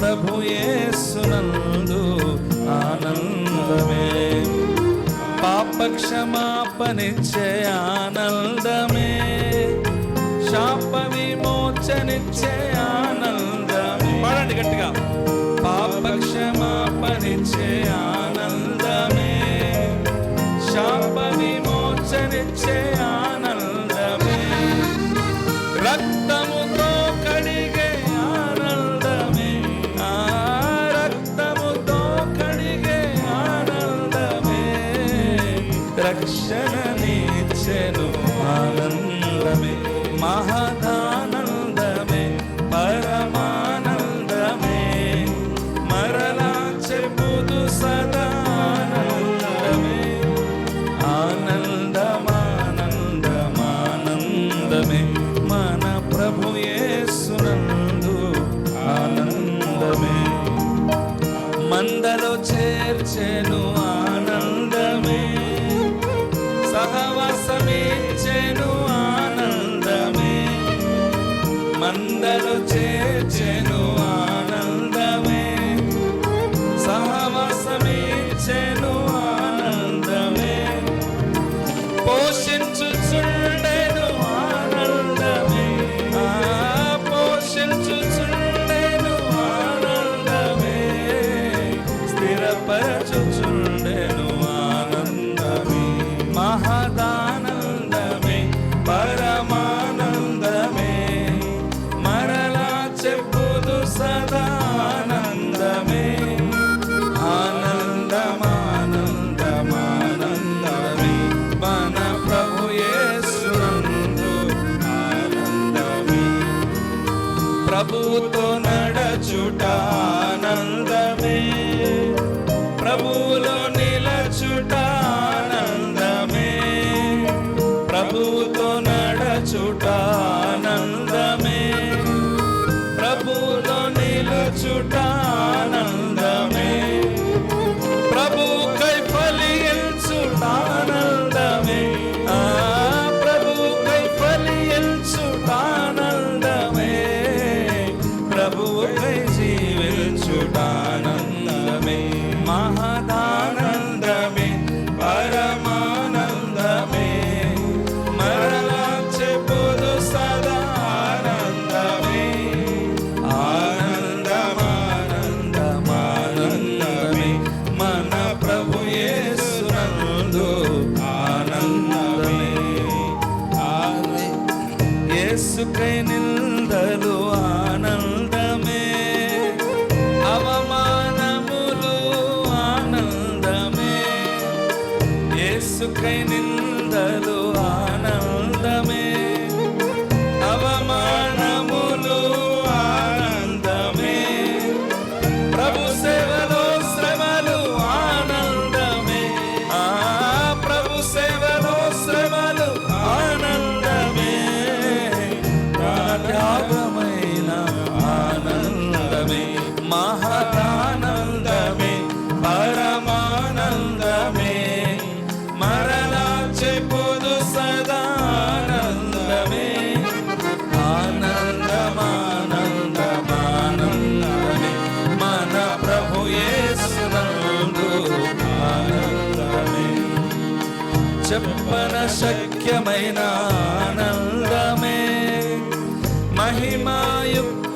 ప్రభుయేసునందు ఆనందమే. పాపక్షమాపనిచ్చే ఆనందమే. శాప విమోచనిచ్చే ఆనందమే. పాడండి గట్టిగా. పాపక్షమాపనిచ్చే ఆనందమే. శాప విమోచనిచ్చే ఆనందమే రక్షణ నీచెను ఆనందమే మహదానందమే పరమానందమే మరలా చెబుదు సదానందమే ఆనందమానందమానందమే మన ప్రభుయే సునందు ఆనందమే మందలో చేర్చెను మందలు చేచెను ఆనంద. வாழ்க்கை நின்றலு ஆனந்தமே அவமானமுலு ஆனந்தமே இயேசுக்கை நின்றலு ஆனந்த అశక్యమైన ఆనందమే. మహిమాయుక్త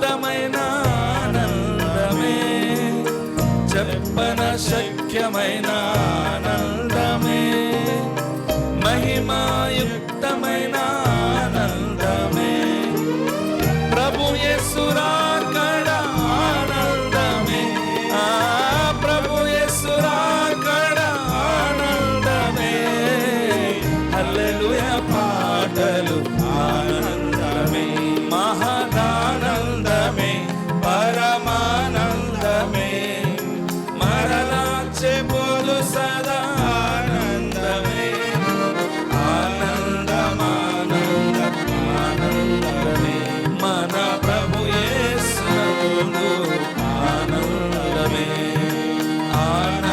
హల్లెలూయ పాటలు ఆనందమే మహదానందమే పరమానందమే. మరలా చెబోలు సదా ఆనందమే. ఆనందమానంద ఆనందమే మన ప్రభు ఆనందమే. ఆనంద